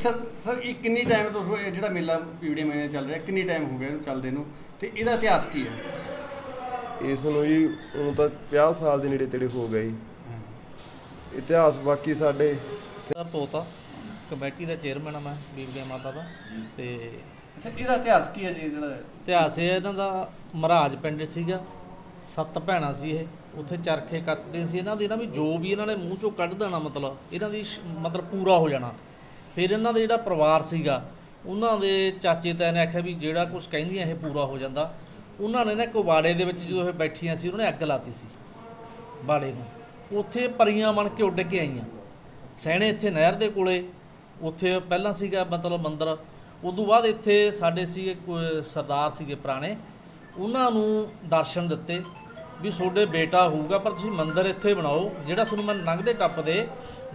ਅੱਛਾ ਸਰ ਇਹ ਕਿੰਨੀ ਟਾਈਮ ਤੋਂ ਇਹ ਜਿਹੜਾ ਮੇਲਾ ਪੀਵੜੀ ਮਹੀਨੇ ਚੱਲ ਰਿਹਾ ਕਿੰਨੀ ਟਾਈਮ ਹੋ ਗਿਆ ਇਹਨੂੰ ਚੱਲਦੇ ਨੂੰ? ਤੇ ਇਹਦਾ ਇਤਿਹਾਸ ਕੀ ਹੈ? ਇਸ ਨੂੰ ਜੀ ਹੁਣ ਤਾਂ 50 ਸਾਲ ਦੇ ਨੇੜੇ ਤੇੜੇ ਹੋ ਗਏ ਜੀ। ਇਤਿਹਾਸ ਬਾਕੀ ਸਾਡੇ। ਦਾ ਪੋਤਾ ਕਮੇਟੀ ਦਾ ਚੇਅਰਮੈਨ ਆ ਮੈਂ ਬੀਬੀਆ ਮਾਤਾ ਦਾ। ਤੇ ਅੱਛਾ ਇਹਦਾ ਇਤਿਹਾਸ ਕੀ ਹੈ ਜੀ ਜਿਹੜਾ ਇਤਿਹਾਸ ਇਹ ਇਹਨਾਂ ਦਾ ਮਹਾਰਾਜ ਪਿੰਡ ਸੀਗਾ। ਸੱਤ ਭੈਣਾਂ ਸੀ ਇਹ ਉੱਥੇ ਚਰਖੇ ਕੱਤਦੇ ਸੀ। ਇਹਨਾਂ ਦੀ ਨਾ ਵੀ ਜੋ ਵੀ ਇਹਨਾਂ ਨੇ ਮੂੰਹ ਚੋਂ ਕੱਢ ਦੇਣਾ ਮਤਲਬ ਇਹਨਾਂ ਦੀ ਮਤਲਬ ਪੂਰਾ ਹੋ ਜਾਣਾ। ਫਿਰ ਇਹਨਾਂ ਦਾ ਜਿਹੜਾ ਪਰਿਵਾਰ ਸੀਗਾ, ਉਹਨਾਂ ਦੇ ਚਾਚੇ ਤਾਏ ਨੇ ਆਖਿਆ ਵੀ ਜਿਹੜਾ ਕੁਝ ਕਹਿੰਦੀਆਂ ਇਹ ਪੂਰਾ ਹੋ ਜਾਂਦਾ। ਉਹਨਾਂ ਨੇ ਨਾ ਇੱਕ ਦੇ ਵਿੱਚ ਜਦੋਂ ਇਹ ਬੈਠੀਆਂ ਸੀ, ਉਹਨਾਂ ਨੇ ਅੱਗ ਲਾਤੀ ਸੀ ਬਾੜੇ ਨੂੰ। ਉੱਥੇ ਪਰੀਆਂ ਬਣ ਕੇ ਉੱਡ ਕੇ ਆਈਆਂ। ਸੈਣੇ ਇੱਥੇ ਨਹਿਰ ਦੇ ਕੋਲੇ, ਉੱਥੇ ਪਹਿਲਾਂ ਸੀਗਾ ਮਤਲਬ ਮੰਦਿਰ। ਉਦੋਂ ਬਾਅਦ ਇੱਥੇ ਸਾਡੇ ਸੀਗੇ ਸਰਦਾਰ ਸੀਗੇ ਪੁਰਾਣੇ। ਉਹਨਾਂ ਨੂੰ ਦਰਸ਼ਨ ਦਿੱਤੇ। ਵੀ ਤੁਹਾਡੇ ਬੇਟਾ ਹੋਊਗਾ ਪਰ ਤੁਸੀਂ ਮੰਦਿਰ ਇੱਥੇ ਬਣਾਓ ਜਿਹੜਾ ਤੁਹਾਨੂੰ ਮੈਂ ਲੰਘਦੇ ਟੱਪਦੇ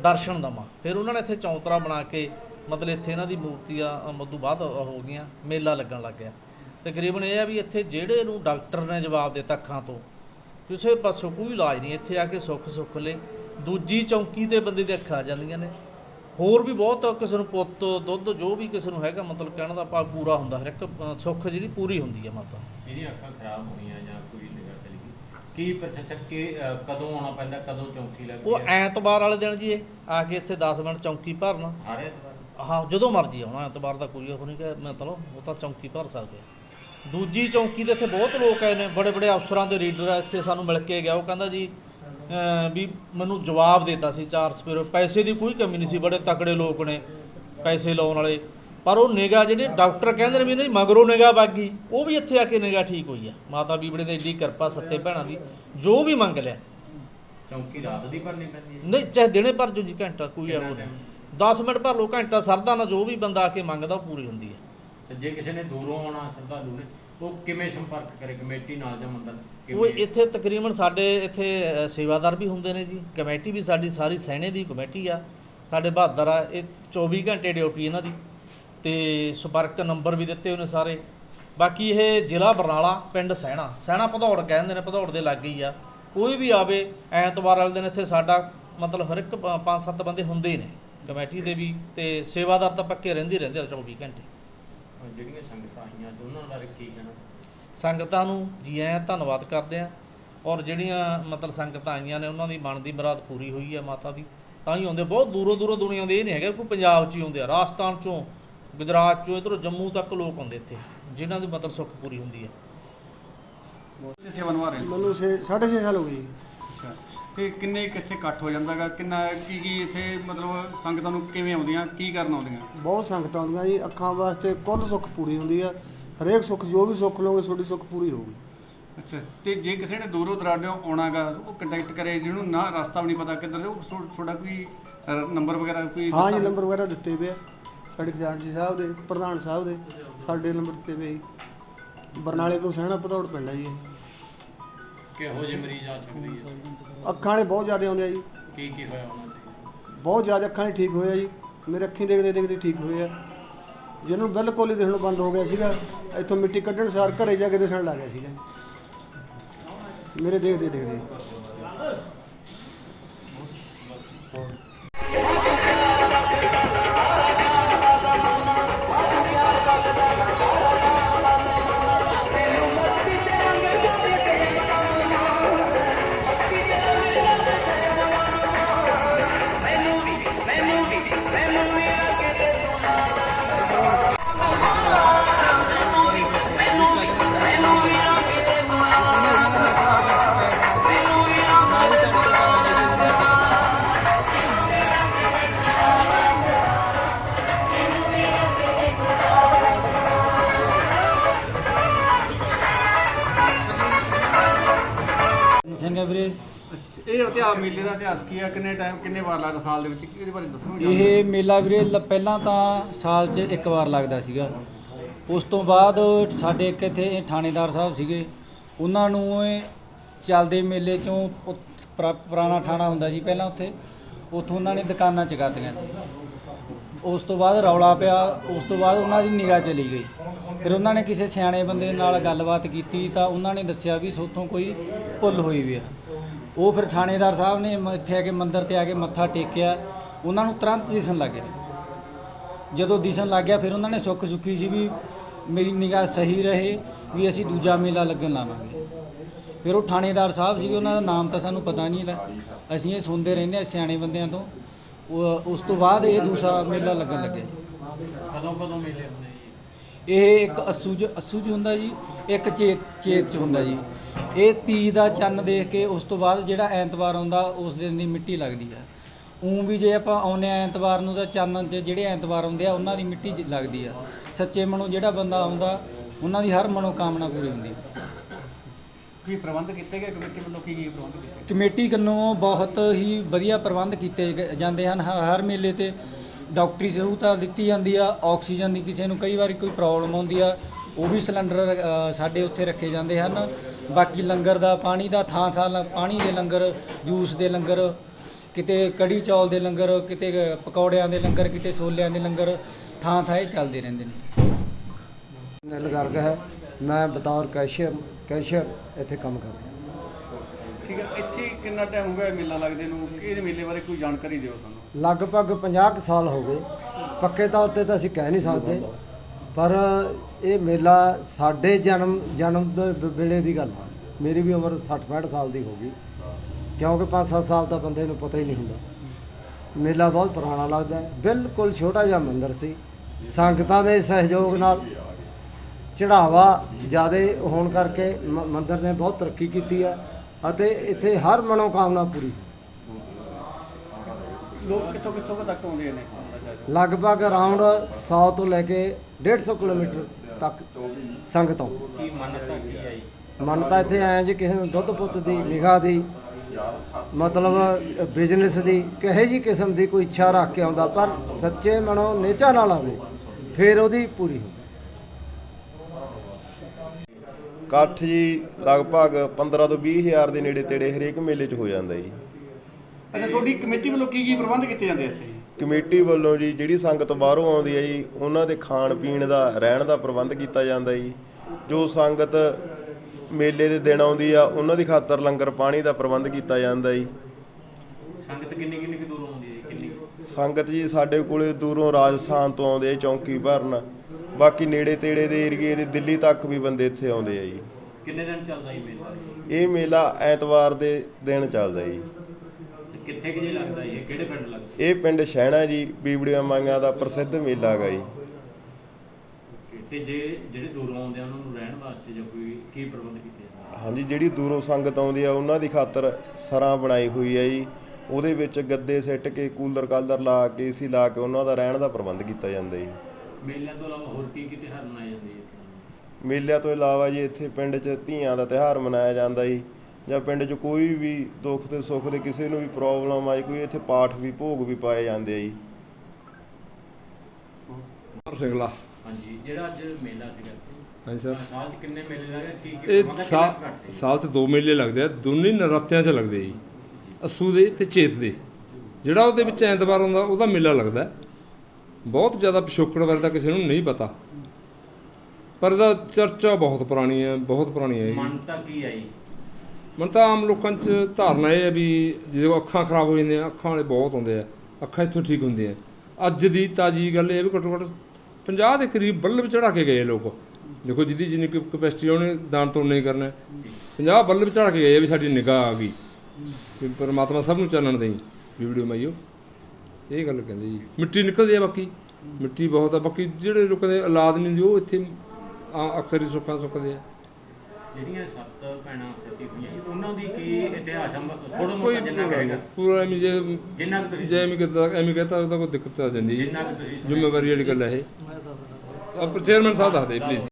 ਦਰਸ਼ਨ ਦਵਾਂ। ਫਿਰ ਉਹਨਾਂ ਨੇ ਇੱਥੇ ਚੌਂਤਰਾ ਬਣਾ ਕੇ ਮਤਲਬ ਇੱਥੇ ਇਹਨਾਂ ਦੀ ਮੂਰਤੀਆਂ ਅਮ, ਬਾਅਦ ਹੋ ਗਈਆਂ ਮੇਲਾ ਲੱਗਣ ਲੱਗ ਗਿਆ। ਤਕਰੀਬਨ ਇਹ ਆ ਵੀ ਇੱਥੇ ਜਿਹੜੇ ਨੂੰ ਡਾਕਟਰ ਨੇ ਜਵਾਬ ਦਿੱਤਾ ਅੱਖਾਂ ਤੋਂ ਕਿਸੇ ਪਾਸੋਂ ਕੋਈ ਇਲਾਜ ਨਹੀਂ ਇੱਥੇ ਆ ਕੇ ਸੁੱਖ ਸੁੱਖ ਲੈ। ਦੂਜੀ ਚੌਂਕੀ ਤੇ ਬੰਦੇ ਦੀ ਅੱਖਾਂ ਆ ਜਾਂਦੀਆਂ ਨੇ। ਹੋਰ ਵੀ ਬਹੁਤ ਕਿਸੇ ਨੂੰ ਪੁੱਤ ਦੁੱਧ ਜੋ ਵੀ ਕਿਸੇ ਨੂੰ ਹੈਗਾ ਮਤਲਬ ਕਹਿਣ ਦਾ ਭਾਵ ਪੂਰਾ ਹੁੰਦਾ ਹਰ ਇੱਕ ਸੁੱਖ ਜਿਹੜੀ ਪੂਰੀ ਹੁੰਦੀ ਹੈ ਮਾਤਾ। ਇਹਦੀਆਂ ਅੱਖਾਂ ਖਰਾਬ ਹੋਈਆਂ ਜਾਂ ਕੋਈ ਕੀ ਪ੍ਰਸ਼ਾਸਕ ਕਿ ਕਦੋਂ ਆਉਣਾ ਪੈਂਦਾ ਕਦੋਂ ਚੌਂਕੀ ਲੱਗਦੀ ਉਹ ਐਤਵਾਰ ਵਾਲੇ ਦਿਨ ਜੀ ਇਹ ਆ ਕੇ ਇੱਥੇ 10 ਮਿੰਟ ਚੌਂਕੀ ਭਰਨ। ਹਰ ਐਤਵਾਰ? ਜਦੋਂ ਮਰਜ਼ੀ ਆਉਣਾ ਐਤਵਾਰ ਦਾ ਕੋਈ ਉਹ ਨਹੀਂ ਕਿ ਮਤਲਬ ਉਹ ਤਾਂ ਚੌਂਕੀ ਭਰ ਸਕਦੇ ਆ। ਦੂਜੀ ਚੌਂਕੀ ਦੇ ਇੱਥੇ ਬਹੁਤ ਲੋਕ ਆਏ ਨੇ ਬੜੇ ਬੜੇ ਅਫਸਰਾਂ ਦੇ ਰੀਡਰ ਆ ਇੱਥੇ ਸਾਨੂੰ ਮਿਲ ਕੇ ਗਿਆ ਉਹ ਕਹਿੰਦਾ ਜੀ ਵੀ ਮੈਨੂੰ ਜਵਾਬ ਦਿੱਤਾ ਸੀ ਚਾਰ ਸਪੇਰੋ ਪੈਸੇ ਦੀ ਕੋਈ ਕਮੀ ਨਹੀਂ ਸੀ ਬੜੇ ਤਕੜੇ ਲੋਕ ਨੇ ਪੈਸੇ ਲਾਉਣ ਵਾਲੇ। ਪਰ ਉਹ ਨਿਗਾ ਜਿਹੜੇ ਡਾਕਟਰ ਕਹਿੰਦੇ ਨੇ ਵੀ ਨਹੀਂ ਮਗਰੋਂ ਨਿਗਾ ਬਾਗੀ ਉਹ ਵੀ ਇੱਥੇ ਆ ਕੇ ਨਿਗਾ ਠੀਕ ਹੋਈ ਆ। ਮਾਤਾ ਬੀਬੜੇ ਦੀ ਏਡੀ ਕਿਰਪਾ ਸੱਤੇ ਭੈਣਾਂ ਦੀ ਜੋ ਵੀ ਮੰਗ ਲਿਆ। ਚੌਂਕੀ ਰਾਤ ਦੀ ਭਰਨੀ ਪੈਂਦੀ ਹੈ। ਨਹੀਂ ਚਾਹੇ ਦਿਨੇ ਭਰ ਜੋ ਜੀ ਘੰਟਾ ਕੋਈ ਆ ਉਹ 10 ਮਿੰਟ ਭਰ ਲੋ ਘੰਟਾ ਸਰਦਾ ਨਾ ਜੋ ਵੀ ਬੰਦਾ ਆ ਕੇ ਮੰਗਦਾ ਪੂਰੀ ਹੁੰਦੀ ਹੈ। ਜੇ ਕਿਸੇ ਨੇ ਦੂਰੋਂ ਆਉਣਾ ਸ਼ਰਧਾਲੂ ਨੇ ਉਹ ਕਿਵੇਂ ਸੰਪਰਕ ਕਰੇ ਕਮੇਟੀ ਨਾਲ ਜਾਂ ਮੰਦਰ ਉਹ ਇੱਥੇ ਤਕਰੀਬਨ ਸਾਡੇ ਇੱਥੇ ਸੇਵਾਦਾਰ ਵੀ ਹੁੰਦੇ ਨੇ ਜੀ। ਕਮੇਟੀ ਵੀ ਸਾਡੀ ਸਾਰੀ ਸੈਨੇ ਦੀ ਕਮੇਟੀ ਆ। ਸਾਡੇ ਬਹਾਦਰ ਆ ਇਹ 24 ਘੰਟੇ ਡਿਊਟੀ ਇਹਨਾਂ ਦੀ। ਤੇ ਸੰਪਰਕ ਨੰਬਰ ਵੀ ਦਿੱਤੇ ਹੋਏ ਨੇ ਸਾਰੇ। ਬਾਕੀ ਇਹ ਜ਼ਿਲ੍ਹਾ ਬਰਨਾਲਾ ਪਿੰਡ ਸੈਣਾ। ਸੈਣਾ ਭਦੌੜ ਕਹਿੰਦੇ ਨੇ ਭਦੌੜ ਦੇ ਲਾਗੇ ਹੀ ਆ। ਕੋਈ ਵੀ ਆਵੇ ਐਤਵਾਰ ਵਾਲੇ ਦਿਨ ਇੱਥੇ ਸਾਡਾ ਮਤਲਬ ਹਰ ਇੱਕ ਪੰਜ ਸੱਤ ਬੰਦੇ ਹੁੰਦੇ ਹੀ ਨੇ। ਕਮੇਟੀ ਦੇ ਵੀ ਤੇ ਸੇਵਾਦਾਰ ਤਾਂ ਪੱਕੇ ਰਹਿੰਦੇ ਰਹਿੰਦੇ ਆ 24 ਘੰਟੇ। ਜਿਹੜੀਆਂ ਸੰਗਤਾਂ ਆਈਆਂ ਤੇ ਉਹਨਾਂ ਬਾਰੇ ਕੀ ਕਹਿਣਾ? ਸੰਗਤਾਂ ਨੂੰ ਜੀ ਆਇਆਂ ਧੰਨਵਾਦ ਕਰਦੇ ਆ। ਔਰ ਜਿਹੜੀਆਂ ਮਤਲਬ ਸੰਗਤਾਂ ਆਈਆਂ ਨੇ ਉਹਨਾਂ ਦੀ ਮਨ ਦੀ ਮੁਰਾਦ ਪੂਰੀ ਹੋਈ ਹੈ ਮਾਤਾ ਦੀ। ਤਾਂ ਹੀ ਆਉਂਦੇ ਬਹੁਤ ਦੂਰੋਂ ਦੂਰੋਂ ਦੁਨੀਆ ਆਉਂਦੇ ਇਹ ਨਹੀਂ ਹੈਗਾ ਕੋਈ ਪੰਜਾਬ 'ਚ ਹੀ ਆਉਂਦੇ ਆ ਰਾਜਸਥਾਨ 'ਚੋਂ ਗੁਜਰਾਤ 'ਚੋਂ ਇਧਰੋਂ ਜੰਮੂ ਤੱਕ ਲੋਕ ਆਉਂਦੇ ਇੱਥੇ ਜਿਨ੍ਹਾਂ ਦੀ ਮਤਲਬ ਸੁੱਖ ਪੂਰੀ ਹੁੰਦੀ ਹੈ। ਤੇ ਸੇਵਾ ਨਿਭਾ ਰਹੇ ਹੋ? ਮੈਨੂੰ ਛੇ- ਸਾਢੇ ਛੇ ਸਾਲ ਹੋ ਗਏ ਜੀ। ਅੱਛਾ। ਤੇ ਕਿੰਨੇ ਕਿੱਥੇ ਇਕੱਠ ਹੋ ਜਾਂਦਾਗਾ ਕਿੰਨਾ ਕੀ ਕੀ ਇੱਥੇ ਮਤਲਬ ਸੰਗਤਾਂ ਨੂੰ ਕਿਵੇਂ ਆਉਂਦੀਆਂ? ਕੀ ਕਰਨ ਆਉਂਦੀਆਂ? ਬਹੁਤ ਸੰਗਤਾਂ ਆਉਂਦੀਆਂ ਜੀ। ਅੱਖਾਂ ਵਾਸਤੇ ਕੁੱਲ ਸੁੱਖ ਪੂਰੀ ਹੁੰਦੀ ਆ। ਹਰੇਕ ਸੁੱਖ ਜੋ ਵੀ ਸੁੱਖ ਲਓਗੇ ਤੁਹਾਡੀ ਸੁੱਖ ਪੂਰੀ ਹੋਊਗੀ। ਅੱਛਾ। ਤੇ ਜੇ ਕਿਸੇ ਨੇ ਦੂਰੋਂ ਦਰਾਡਿਓਂ ਆਉਣਾਗਾ ਉਹ ਕੰਟੈਕਟ ਕਰੇ ਜਿਹਨੂੰ ਨਾ ਰਸਤਾ ਵੀ ਨਹੀਂ ਪਤਾ ਕਿੱਧਰ ਦੇ ਉਹ ਥੋ- ਤੁਹਾਡਾ ਕੋਈ ਨੰਬਰ ਵਗੈਰਾ ਕੋਈ ਹਾਂ ਜੀ ਦਿੱਤਾ? ਨੰਬਰ ਵਗੈਰਾ ਦਿੱਤੇ ਪਏ ਆ। ਸਾਡੇ ਖਜ਼ਾਨਚੀ ਸਾਹਿਬ ਦੇ ਪ੍ਰਧਾਨ ਸਾਹਿਬ ਦੇ ਸਾਡੇ ਨੰਬਰ ਪਏ ਜੀ ਬਰਨਾਲੇ ਤੋਂ ਸਹਿਣਾ ਭਦੌੜ ਪਿੰਡ ਆ ਜੀ ਇਹ। ਕਿਹੋ ਜਿਹੇ ਮਰੀਜ਼ ਆ ਸਕਦੇ ਆ ਅੱਖਾਂ ਵਾਲੇ ਬਹੁਤ ਜ਼ਿਆਦਾ ਆਉਂਦੇ ਆ ਜੀ। ਕੀ ਕੀ ਹੋਇਆ ਉਹਨਾਂ ਤੇ ਬਹੁਤ ਜ਼ਿਆਦਾ ਅੱਖਾਂ ਵਾਲੇ ਠੀਕ ਹੋਏ ਆ ਜੀ। ਮੇਰੇ ਅੱਖੀਂ ਦੇਖਦੇ ਦੇਖਦੇ ਠੀਕ ਹੋਏ ਆ। ਜਿਹਨੂੰ ਬਿਲਕੁਲ ਹੀ ਦੇਖਣੋਂ ਬੰਦ ਹੋ ਗਿਆ ਸੀਗਾ ਇੱਥੋਂ ਮਿੱਟੀ ਕੱਢਣ ਸਾਰ ਘਰੇ ਜਾ ਕੇ ਦਿਸਣ ਲੱਗ ਗਿਆ ਸੀਗਾ। ਮੇਰੇ ਦੇਖਦੇ ਦੇਖਦੇ। ਸਿੰਘ ਹੈ ਵੀਰੇ। ਇਹ ਇਤਿਹਾਸ ਮੇਲੇ ਦਾ ਇਤਿਹਾਸ ਕੀ ਆ? ਕਿੰਨੇ ਟਾਈਮ ਕਿੰਨੇ ਵਾਰ ਲੱਗਦਾ ਸਾਲ ਦੇ ਵਿੱਚ? ਇਹਦੇ ਬਾਰੇ ਦੱਸੋ ਇਹ ਮੇਲਾ ਵੀਰੇ ਲ- ਪਹਿਲਾਂ ਤਾਂ ਸਾਲ 'ਚ ਇੱਕ ਵਾਰ ਲੱਗਦਾ ਸੀਗਾ। ਉਸ ਤੋਂ ਬਾਅਦ ਸਾਡੇ ਇੱਕ ਇੱਥੇ ਇਹ ਥਾਣੇਦਾਰ ਸਾਹਿਬ ਸੀਗੇ। ਉਹਨਾਂ ਨੂੰ ਇਹ ਚੱਲਦੇ ਮੇਲੇ 'ਚੋਂ ਪੁਰਾ- ਪੁਰਾਣਾ ਥਾਣਾ ਹੁੰਦਾ ਸੀ ਪਹਿਲਾਂ ਉੱਥੇ। ਉੱਥੋਂ ਉਹਨਾਂ ਨੇ ਦੁਕਾਨਾਂ ਚਗਾਤੀਆਂ ਸੀ। ਉਸ ਤੋਂ ਬਾਅਦ ਰੌਲਾ ਪਿਆ। ਉਸ ਤੋਂ ਬਾਅਦ ਉਹਨਾਂ ਦੀ ਨਿਗਾਹ ਚਲੀ ਗਈ। ਫਿਰ ਉਹਨਾਂ ਨੇ ਕਿਸੇ ਸਿਆਣੇ ਬੰਦੇ ਨਾਲ ਗੱਲਬਾਤ ਕੀਤੀ ਤਾਂ ਉਹਨਾਂ ਨੇ ਦੱਸਿਆ ਵੀ ਸੋਥੋਂ ਕੋਈ ਭੁੱਲ ਹੋਈ ਵੀ ਆ। ਉਹ ਫਿਰ ਥਾਣੇਦਾਰ ਸਾਹਿਬ ਨੇ ਮ- ਇੱਥੇ ਆ ਕੇ ਮੰਦਿਰ ਤੇ ਆ ਕੇ ਮੱਥਾ ਟੇਕਿਆ। ਉਹਨਾਂ ਨੂੰ ਤੁਰੰਤ ਦਿਸਣ ਲੱਗ ਗਿਆ। ਜਦੋਂ ਦਿਸਣ ਲੱਗ ਗਿਆ, ਫਿਰ ਉਹਨਾਂ ਨੇ ਸੁੱਖ ਸੁੱਖੀ ਸੀ ਵੀ ਮੇਰੀ ਨਿਗਾਹ ਸਹੀ ਰਹੇ, ਵੀ ਅਸੀਂ ਦੂਜਾ ਮੇਲਾ ਲੱਗਣ ਲਾਵਾਂਗੇ। ਫਿਰ ਉਹ ਥਾਣੇਦਾਰ ਸਾਹਿਬ ਸੀਗੇ, ਉਹਨਾਂ ਦਾ ਨਾਮ ਤਾਂ ਸਾਨੂੰ ਪਤਾ ਨਹੀਂ ਲਾ ਅਸੀਂ ਇਹ ਸੁਣਦੇ ਰਹਿੰਦੇ ਹਾਂ ਸਿਆਣੇ ਬੰਦਿਆਂ ਤੋਂ। ਉਹ- ਉਸ ਤੋਂ ਬਾਅਦ ਇਹ ਦੂਸਰਾ ਮੇਲਾ ਲੱਗਣ ਲੱਗਿਆ। ਕਦੋਂ ਕਦੋਂ ਮੇਲੇ ਹੁੰਦੇ ਇਹ ਇੱਕ ਅਸੂ ਚ ਅਸੂ ਚ ਹੁੰਦਾ ਜੀ ਇੱਕ ਚੇਤ ਚੇਤ ਚ ਹੁੰਦਾ ਜੀ। ਇਹ ਤੀਜ ਦਾ ਚੰਨ ਦੇਖ ਕੇ ਉਸ ਤੋਂ ਬਾਅਦ ਜਿਹੜਾ ਐਤਵਾਰ ਆਉਂਦਾ ਉਸ ਦਿਨ ਦੀ ਮਿੱਟੀ ਲੱਗਦੀ ਆ ਉਂ ਵੀ ਜੇ ਆਪਾਂ ਆਉਂਦੇ ਆ ਐਤਵਾਰ ਨੂੰ ਤਾਂ ਚੰਨ ਤੇ ਜਿਹੜੇ ਐਤਵਾਰ ਆਉਂਦੇ ਆ ਉਹਨਾਂ ਦੀ ਮਿੱਟੀ ਲੱਗਦੀ ਆ। ਸੱਚੇ ਮਨੋਂ ਜਿਹੜਾ ਬੰਦਾ ਆਉਂਦਾ ਉਹਨਾਂ ਦੀ ਹਰ ਮਨੋ ਕਾਮਨਾ ਪੂਰੀ ਹੁੰਦੀ ਕੀ ਪ੍ਰਬੰਧ ਕੀਤੇ ਗਏ? ਕਮੇਟੀ ਵੱਲੋਂ ਕੀ ਪ੍ਰਬੰਧ ਕੀਤੇ ਕਮੇਟੀ ਵੱਲੋਂ ਬਹੁਤ ਹੀ ਵਧੀਆ ਪ੍ਰਬੰਧ ਕੀਤੇ ਜਾਂਦੇ ਹਨ। ਹਰ ਮੇਲੇ ਤੇ ਡਾਕਟਰੀ ਸਹੂਲਤਾਂ ਦਿੱਤੀ ਜਾਂਦੀ ਆ, ਆਕਸੀਜਨ ਦੀ ਕਿਸੇ ਨੂੰ ਕਈ ਵਾਰੀ ਕੋਈ ਪ੍ਰੋਬਲਮ ਆਉਂਦੀ ਆ, ਉਹ ਵੀ ਸਿਲੰਡਰ ਸਾਡੇ ਉੱਥੇ ਰੱਖੇ ਜਾਂਦੇ ਹਨ। ਬਾਕੀ ਲੰਗਰ ਦਾ ਪਾਣੀ ਦਾ ਥਾਂ ਥਾਂ ਲ- ਪਾਣੀ ਦੇ ਲੰਗਰ, ਜੂਸ ਦੇ ਲੰਗਰ, ਕਿਤੇ ਕੜੀ ਚੌਲ ਦੇ ਲੰਗਰ, ਕਿਤੇ ਪਕੌੜਿਆਂ ਦੇ ਲੰਗਰ, ਕਿਤੇ ਛੋਲਿਆਂ ਦੇ ਲੰਗਰ, ਥਾਂ ਥਾਂ ਇਹ ਚੱਲਦੇ ਰਹਿੰਦੇ ਨੇ। ਨਿਲ ਗਰਗ ਹੈ, ਮੈਂ ਬਤੌਰ ਕੈਸ਼ੀਅਰ ਕੈਸ਼ੀਅਰ ਇੱਥੇ ਕੰਮ ਕਰਦਾ। ਠੀਕ ਹੈ, ਇੱਥੇ ਕਿੰਨਾ ਟਾਈਮ ਹੋ ਗਿਆ ਇਹ ਮੇਲਾ ਲੱਗਦੇ ਨੂੰ? ਇਹਦੇ ਮੇਲੇ ਬਾਰੇ ਕੋਈ ਜਾਣਕਾਰੀ ਦਿਓ ਸਾਨੂੰ। ਲਗਭਗ 50 ਕੁ ਸਾਲ ਹੋ ਗਏ। ਪੱਕੇ ਤੌਰ ਤੇ ਤਾਂ ਅਸੀਂ ਕਹਿ ਨਹੀਂ ਸਕਦੇ, ਪਰ ਇਹ ਮੇਲਾ ਸਾਡੇ ਜਨਮ ਜਨਮ ਦੇ ਵੇ- ਵੇਲੇ ਦੀ ਗੱਲ ਹੈ ਮੇਰੀ ਵੀ ਉਮਰ 60 65 ਸਾਲ ਦੀ ਹੋ ਗਈ। ਕਿਉਂਕਿ 5-7 ਸਾਲ ਤਾਂ ਬੰਦੇ ਨੂੰ ਪਤਾ ਹੀ ਨਹੀਂ ਹੁੰਦਾ। ਮੇਲਾ ਬਹੁਤ ਪੁਰਾਣਾ ਲੱਗਦਾ ਹੈ। ਬਿਲਕੁਲ ਛੋਟਾ ਜਿਹਾ ਮੰਦਿਰ ਸੀ। ਸੰਗਤਾਂ ਦੇ ਸਹਿਯੋਗ ਨਾਲ ਚੜਾਵਾ ਜ਼ਿਆਦੇ ਹੋਣ ਕਰਕੇ ਮ- ਮੰਦਿਰ ਨੇ ਬਹੁਤ ਤਰੱਕੀ ਕੀਤੀ ਹੈ। ਅਤੇ ਇੱਥੇ ਹਰ ਮਨੋਕਾਮਨਾ ਪੂਰੀ। ਲੋਕ ਕਿੱਥੋਂ ਕਿੱਥੋਂ ਕੁ ਤੱਕ ਆਉਂਦੇ ਨੇ? ਲਗਭਗ ਅਰਾਊਂਡ 100 ਤੋਂ ਲੈ ਕੇ 150 ਕਿਲੋਮੀਟਰ ਤੱਕ ਸੰਗਤੋਂ। ਕੀ ਮੰਨਤਾ ਕੀ ਆਈ? ਮੰਨਤਾ ਇੱਥੇ ਆਏ ਜੀ ਕਿਸੇ ਨੂੰ ਦੁੱਧ ਪੁੱਤ ਦੀ ਨਿਗਾਹ ਦੀ ਮਤਲਬ ਬਿਜ਼ਨਸ ਦੀ ਕਿਸੇ ਜੀ ਕਿਸਮ ਦੀ ਕੋਈ ਇੱਛਾ ਰੱਖ ਕੇ ਆਉਂਦਾ ਪਰ ਸੱਚੇ ਮਨੋਂ ਨੇਚਾ ਨਾਲ ਆਵੇ ਫਿਰ ਉਹਦੀ ਪੂਰੀ ਹੋ ਇਕੱਠ ਜੀ ਲਗਭਗ 15 ਤੋਂ 20 ਹਜ਼ਾਰ ਦੇ ਨੇੜੇ ਤੇੜੇ ਹਰੇਕ ਮੇਲੇ 'ਚ ਹੋ ਜਾਂਦਾ ਜੀ। ਅੱਛਾ ਤੁਹਾਡੀ ਕਮੇਟੀ ਵੱਲੋਂ ਕੀ ਕੀ ਪ੍ਰਬੰਧ ਕੀਤੇ ਜਾਂਦੇ ਇੱਥੇ? ਕਮੇਟੀ ਵੱਲੋਂ ਜੀ ਜਿਹੜੀ ਸੰਗਤ ਬਾਹਰੋਂ ਆਉਂਦੀ ਹੈ ਜੀ ਉਹਨਾਂ ਦੇ ਖਾਣ ਪੀਣ ਦਾ ਰਹਿਣ ਦਾ ਪ੍ਰਬੰਧ ਕੀਤਾ ਜਾਂਦਾ ਜੀ। ਜੋ ਸੰਗਤ ਮੇਲੇ ਦੇ ਦਿਨ ਆਉਂਦੀ ਆ ਉਹਨਾਂ ਦੀ ਖਾਤਰ ਲੰਗਰ ਪਾਣੀ ਦਾ ਪ੍ਰਬੰਧ ਕੀਤਾ ਜਾਂਦਾ ਜੀ। ਸੰਗਤ ਕਿੰਨੀ ਕਿੰਨੀ ਕੁ ਦੂਰੋਂ ਆਉਂਦੀ ਹੈ ਜੀ? ਕਿੰਨੀ ਕੁ? ਸੰਗਤ ਜੀ ਸਾਡੇ ਕੋਲੇ ਦੂਰੋਂ ਰਾਜਸਥਾਨ ਤੋਂ ਆਉਂਦੇ ਆ ਚੌਂਕੀ ਭਰਨ। ਬਾਕੀ ਨੇੜੇ ਤੇੜੇ ਦੇ ਏਰੀਏ ਦੇ ਦਿੱਲੀ ਤੱਕ ਵੀ ਬੰਦੇ ਇੱਥੇ ਆਉਂਦੇ ਆ ਜੀ। ਕਿੰਨੇ ਦਿਨ ਚੱਲਦਾ ਜੀ ਮੇਲਾ? ਇਹ ਮੇਲਾ ਐਤਵਾਰ ਦੇ ਦਿਨ ਚੱਲਦਾ ਜੀ। ਕਿੱਥੇ ਕਿ ਜੀ ਲੱਗਦਾ ਇਹ ਕਿਹੜੇ ਪਿੰਡ ਲੱਗਦਾ? ਇਹ ਪਿੰਡ ਸ਼ਹਿਣਾ ਜੀ ਬੀਬੜੀਆਂ ਮਾਈਆਂ ਦਾ ਪ੍ਰਸਿੱਧ ਮੇਲਾ ਹੈਗਾ ਜੀ। ਤੇ ਜੇ ਜਿਹੜੇ ਦੂਰੋਂ ਆਉਂਦੇ ਆ ਉਹਨਾਂ ਨੂੰ ਰਹਿਣ ਵਾਸਤੇ ਜਾਂ ਕੋਈ ਕੀ ਪ੍ਰਬੰਧ ਕੀਤੇ ਜਾਂਦੇ ਹਾਂਜੀ ਜਿਹੜੀ ਦੂਰੋਂ ਸੰਗਤ ਆਉਂਦੀ ਆ ਉਹਨਾਂ ਦੀ ਖਾਤਰ ਸਰਾਂ ਬਣਾਈ ਹੋਈ ਹੈ ਜੀ। ਉਹਦੇ ਵਿੱਚ ਗੱਦੇ ਸਿੱਟ ਕੇ ਕੂਲਰ ਕਾਲਰ ਲਾ ਕੇ ਏਸੀ ਲਾ ਕੇ ਉਹਨਾਂ ਦਾ ਰਹਿਣ ਦਾ ਪ੍ਰਬੰਧ ਕੀਤਾ ਜਾਂਦਾ ਜੀ। ਮੇਲਿਆਂ ਤੋਂ ਇਲਾਵਾ ਹੋਰ ਕੀ ਕੀ ਤਿਉਹਾਰ ਮਨਾਏ ਜਾਂਦੇ ਜੀ ਇੱਥੇ? ਮੇਲਿਆਂ ਤੋਂ ਇਲਾਵਾ ਜੀ ਇੱਥੇ ਪਿੰਡ 'ਚ ਧੀਆਂ ਦਾ ਤਿਉਹਾਰ ਮਨਾਇਆ ਜਾਂਦਾ ਜੀ ਜਾਂ ਪਿੰਡ 'ਚ ਕੋਈ ਵੀ ਦੁੱਖ ਤੇ ਸੁੱਖ ਦੇ ਕਿਸੇ ਨੂੰ ਵੀ ਪ੍ਰੋਬਲਮ ਆਈ ਕੋਈ ਇੱਥੇ ਪਾਠ ਵੀ ਭੋਗ ਵੀ ਪਾਏ ਜਾਂਦੇ ਆ ਜੀ ਸਿੰਗਲਾ ਹਾਂਜੀ ਜਿਹੜਾ ਅੱਜ ਮੇਲਾ ਸੀਗਾ ਇੱਥੇ, ਹਾਂਜੀ ਸਰ ਸਾਲ 'ਚ ਕਿੰਨੇ ਮੇਲੇ ਲੱਗੇ ਕੀ ਕੀ ਇਹ ਪ੍ਰਬੰਧ ਸਾਲ ਕਿੰਨੇ ਘੱਟ ਸੀ? ਸਾਲ 'ਚ ਦੋ ਮੇਲੇ ਲੱਗਦੇ ਆ ਦੋਨੇ ਨਰਾਤਿਆਂ 'ਚ ਲੱਗਦੇ ਜੀ ਅਸੂ ਦੇ ਤੇ ਚੇਤ ਦੇ ਜਿਹੜਾ ਉਹਦੇ ਵਿੱਚ ਐਤਵਾਰ ਹੁੰਦਾ ਉਹਦਾ ਮੇਲਾ ਲੱਗਦਾ ਹੈ। ਬਹੁਤ ਜ਼ਿਆਦਾ ਪਿਛੋਕੜ ਬਾਰੇ ਤਾਂ ਕਿਸੇ ਨੂੰ ਨਹੀਂ ਪਤਾ। ਪਰ ਇਹਦਾ ਚਰਚਾ ਬਹੁਤ ਪੁਰਾਣੀ ਹੈ ਬਹੁਤ ਪੁਰਾਣੀ ਹੈ ਜੀ। ਮਾਨਤਾ ਕੀ ਆਈ ਮਨ ਤਾਂ ਆਮ ਲੋਕਾਂ 'ਚ ਧਾਰਨਾ ਇਹ ਹੈ ਵੀ ਜਦੋਂ ਅੱਖਾਂ ਖਰਾਬ ਹੋ ਜਾਂਦੀਆਂ ਅੱਖਾਂ ਵਾਲੇ ਬਹੁਤ ਆਉਂਦੇ ਆ ਅੱਖਾਂ ਇੱਥੋਂ ਠੀਕ ਹੁੰਦੀਆਂ। ਅੱਜ ਦੀ ਤਾਜੀ ਗੱਲ ਇਹ ਹੈ ਵੀ ਘੱਟੋ ਘੱਟ 50 ਦੇ ਕਰੀਬ ਬੱਲਬ ਚੜਾ ਕੇ ਗਏ ਲੋਕ। ਦੇਖੋ ਜਿਹਦੀ ਜਿੰਨੀ ਕਪੈਸਿਟੀ ਉਹਨੇ ਦਾਨ ਤੋਂ ਨਹੀਂ ਕਰਨਾ। 50 ਬੱਲਬ ਚੜਾ ਕੇ ਗਏ ਵੀ ਸਾਡੀ ਨਿਗਾਹ ਆ ਗਈ। ਪਰਮਾਤਮਾ ਸਭ ਨੂੰ ਚਾਨਣ ਦੇਈ। ਵੀਡੀਓ ਮਾਈਓ ਇਹ ਗੱਲ ਕਹਿੰਦੇ ਜੀ। ਮਿੱਟੀ ਨਿਕਲਦੀ ਆ ਬਾਕੀ। ਮਿੱਟੀ ਬਹੁਤ ਆ। ਬਾਕੀ ਜਿਹੜੇ ਲੋਕਾਂ ਦੇ ਔਲਾਦ ਨਹੀਂ ਹੁੰਦੀ ਉਹ ਇੱਥੇ ਅਕਸਰ ਹੀ ਸੁੱਖਾਂ ਸੁੱਕਦੇ ਆ। ਜਿਹੜੀਆਂ ਸੱਤ ਭੈਣਾਂ ਸੱਤੀ ਹੋਈਆਂ ਜੀ, ਉਹਨਾਂ ਦੀ ਕੀ ਇਤਿਹਾਸ ਥੋੜਾ ਮੋਟਾ ਜਿੰਨਾ ਕੁ ਹੈਗਾ। ਪੂਰਾ ਐਵੇਂ ਜੇ ਜਿੰਨਾ ਕੁ ਤੁਸੀਂ ਜੇ ਐਵੇਂ ਕਹਤਾ ਤਾਂ ਕੋਈ ਦਿੱਕਤ ਆ ਜਾਂਦੀ ਜ਼ਿੰਮੇਵਾਰੀ ਵਾਲੀ ਗੱਲ ਹੈ ਇਹ। ਆਪ ਚੇਅਰਮੈਨ ਸਾਹਿਬ ਦੱਸਦੇ ਪਲੀਜ਼